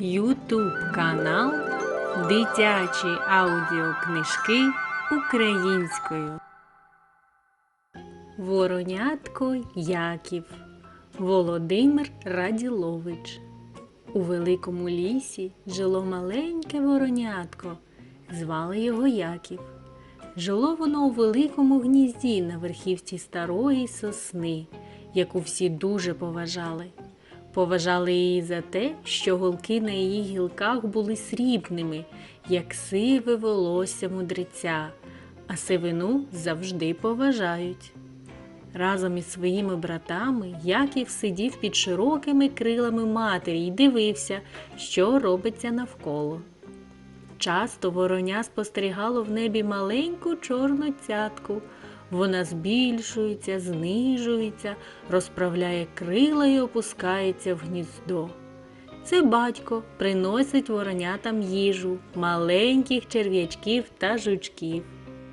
Ютуб канал Дитячі аудіокнижки українською. Воронятко Яків Володимир Раділович. У великому лісі жило маленьке воронятко. Звали його Яків. Жило воно у великому гнізді на верхівці старої сосни, яку всі дуже поважали. Поважали її за те, що голки на її гілках були срібними, як сиве волосся мудреця, а сивину завжди поважають. Разом із своїми братами Яків сидів під широкими крилами матері і дивився, що робиться навколо. Часто вороня спостерігало в небі маленьку чорну цятку. Вона збільшується, знижується, розправляє крила і опускається в гніздо. Це батько приносить воронятам їжу, маленьких черв'ячків та жучків.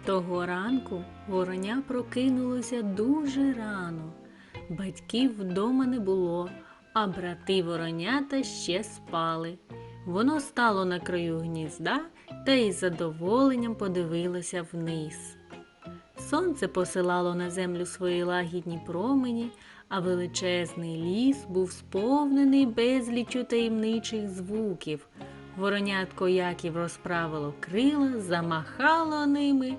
Того ранку вороня прокинулося дуже рано. Батьків вдома не було, а брати воронята ще спали. Воно стало на краю гнізда та із задоволенням подивилося вниз. Сонце посилало на землю свої лагідні промені, а величезний ліс був сповнений безлічу таємничих звуків. Воронятко Яків розправило крила, замахало ними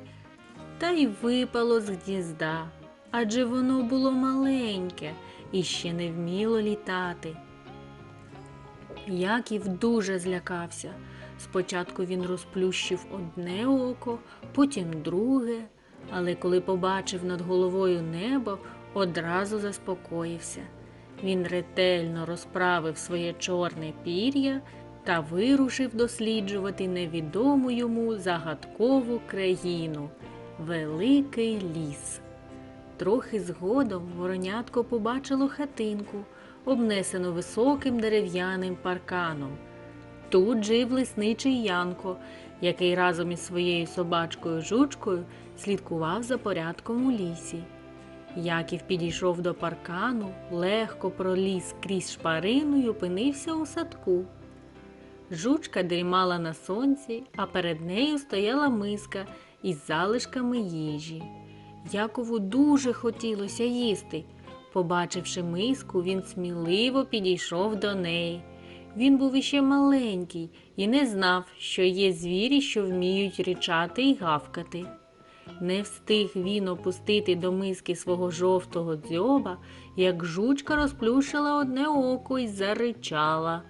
та й випало з гнізда, адже воно було маленьке і ще не вміло літати. Яків дуже злякався. Спочатку він розплющив одне око, потім друге, але коли побачив над головою небо, одразу заспокоївся. Він ретельно розправив своє чорне пір'я та вирушив досліджувати невідому йому загадкову країну Великий ліс. Трохи згодом воронятко побачило хатинку, обнесену високим дерев'яним парканом. Тут жив лисничий Янко, який разом із своєю собачкою жучкою слідкував за порядком у лісі. Яків підійшов до паркану, легко проліз крізь шпарину й опинився у садку. Жучка дрімала на сонці, а перед нею стояла миска із залишками їжі. Якову дуже хотілося їсти. Побачивши миску, він сміливо підійшов до неї. Він був іще маленький і не знав, що є звірі, що вміють річати і гавкати. Не встиг він опустити до миски свого жовтого дзьоба, як жучка розплющила одне око і заричала.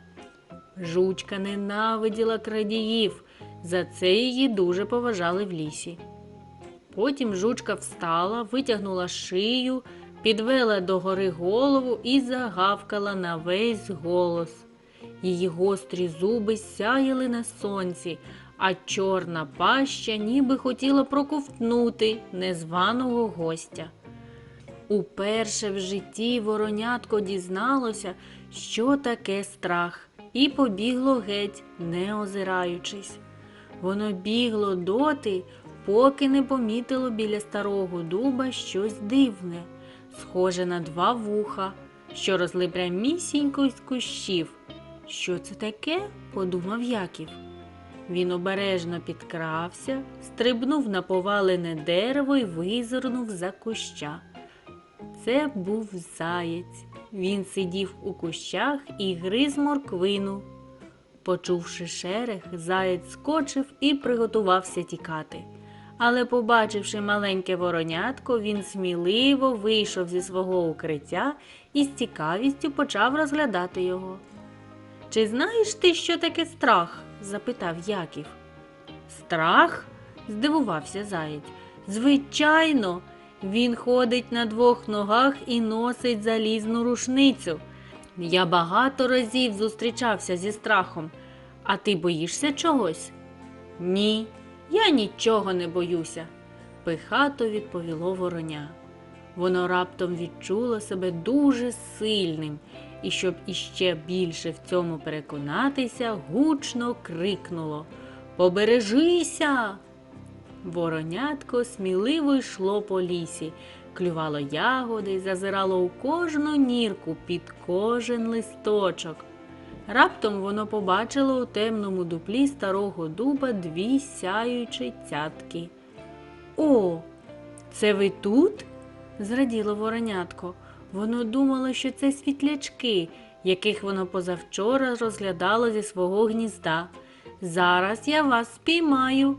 Жучка ненавиділа крадіїв, за це її дуже поважали в лісі. Потім жучка встала, витягнула шию, підвела догори голову і загавкала на весь голос. Її гострі зуби сяяли на сонці, а чорна паща ніби хотіла проковтнути незваного гостя. Уперше в житті воронятко дізналося, що таке страх, і побігло геть, не озираючись. Воно бігло доти, поки не помітило біля старого дуба щось дивне, схоже на два вуха, що росли прямісінько з кущів. Що це таке? подумав Яків. Він обережно підкрався, стрибнув на повалене дерево і визирнув за куща. Це був заєць. Він сидів у кущах і гриз морквину. Почувши шерех, заєць скочив і приготувався тікати. Але, побачивши маленьке воронятко, він сміливо вийшов зі свого укриття і з цікавістю почав розглядати його. Чи знаєш ти, що таке страх? запитав Яків. Страх? здивувався заєць. Звичайно, він ходить на двох ногах і носить залізну рушницю. Я багато разів зустрічався зі страхом. А ти боїшся чогось? Ні, я нічого не боюся, пихато відповіло вороня. Воно раптом відчуло себе дуже сильним і, щоб іще більше в цьому переконатися, гучно крикнуло Побережися! Воронятко сміливо йшло по лісі, клювало ягоди, зазирало у кожну нірку під кожен листочок. Раптом воно побачило у темному дуплі старого дуба дві сяючі цятки. О, це ви тут? зраділо воронятко. Воно думало, що це світлячки, яких воно позавчора розглядало зі свого гнізда. Зараз я вас спіймаю.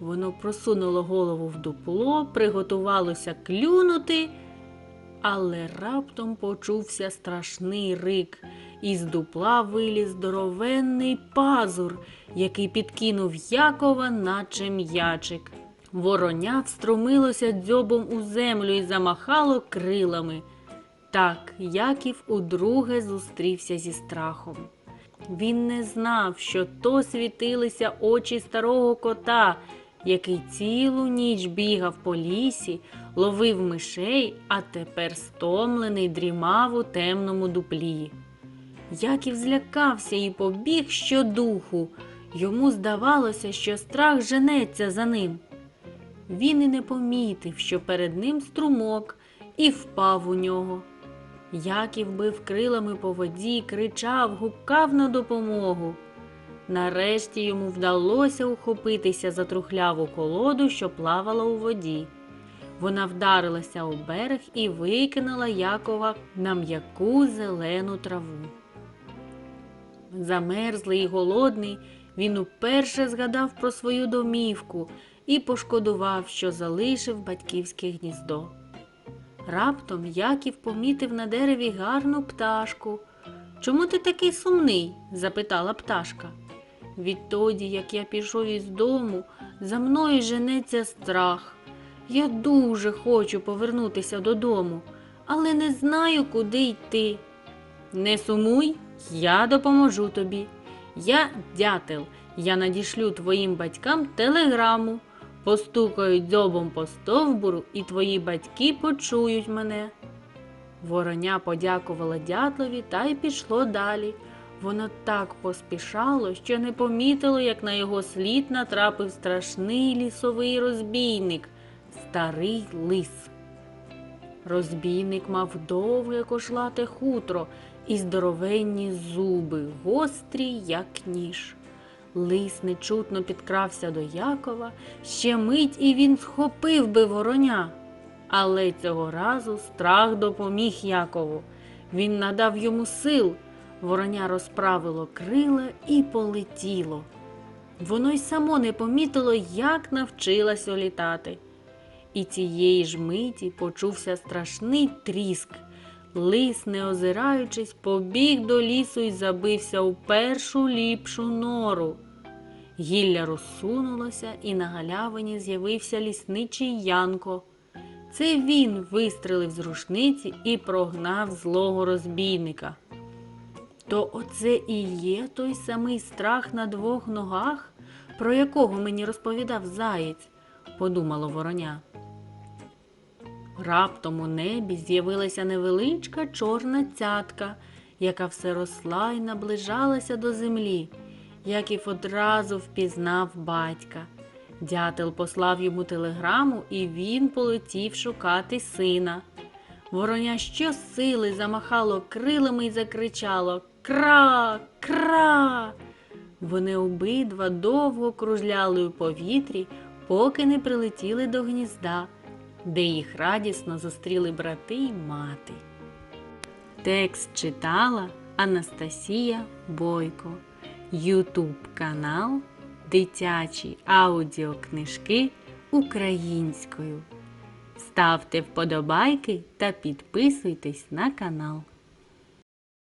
Воно просунуло голову в дупло, приготувалося клюнути, але раптом почувся страшний рик. Із дупла виліз здоровенний пазур, який підкинув Якова, наче м'ячик. Вороня встромилося дзьобом у землю і замахало крилами. Так Яків удруге зустрівся зі страхом. Він не знав, що то світилися очі старого кота, який цілу ніч бігав по лісі, ловив мишей, а тепер стомлений дрімав у темному дуплі. Яків злякався і побіг щодуху. Йому здавалося, що страх женеться за ним. Він і не помітив, що перед ним струмок, і впав у нього. Яків бив крилами по воді, кричав, гукав на допомогу. Нарешті йому вдалося ухопитися за трухляву колоду, що плавала у воді. Вона вдарилася у берег і викинула Якова на м'яку зелену траву. Замерзлий і голодний, він уперше згадав про свою домівку і пошкодував, що залишив батьківське гніздо. Раптом Яків помітив на дереві гарну пташку. Чому ти такий сумний? запитала пташка. Відтоді, як я пішов із дому, за мною женеться страх. Я дуже хочу повернутися додому, але не знаю, куди йти. Не сумуй, я допоможу тобі. Я дятел, я надішлю твоїм батькам телеграму. Постукають дзьобом по стовбуру, і твої батьки почують мене. Вороня подякувала дятлові та й пішло далі. Воно так поспішало, що не помітило, як на його слід натрапив страшний лісовий розбійник, старий лис. Розбійник мав довге кошлате хутро і здоровенні зуби, гострі, як ніж. Лис нечутно підкрався до Якова, ще мить і він схопив би вороня. Але цього разу страх допоміг Якову. Він надав йому сил. Вороня розправило крила і полетіло. Воно й само не помітило, як навчилось літати. І цієї ж миті почувся страшний тріск. Лис, не озираючись, побіг до лісу і забився у першу ліпшу нору. Гілля розсунулося, і на галявині з'явився лісничий Янко. Це він вистрелив з рушниці і прогнав злого розбійника. То оце і є той самий страх на двох ногах, про якого мені розповідав заєць, подумало вороня. Раптом у небі з'явилася невеличка чорна цятка, яка все росла і наближалася до землі. Яків одразу впізнав батька. Дятел послав йому телеграму, і він полетів шукати сина. Вороня щосили замахало крилами і закричало Кра, кра. Вони обидва довго кружляли у повітрі, поки не прилетіли до гнізда, де їх радісно зустріли брати й мати. Текст читала Анастасія Бойко. Ютуб канал Дитячі аудіокнижки українською. Ставте вподобайки та підписуйтесь на канал.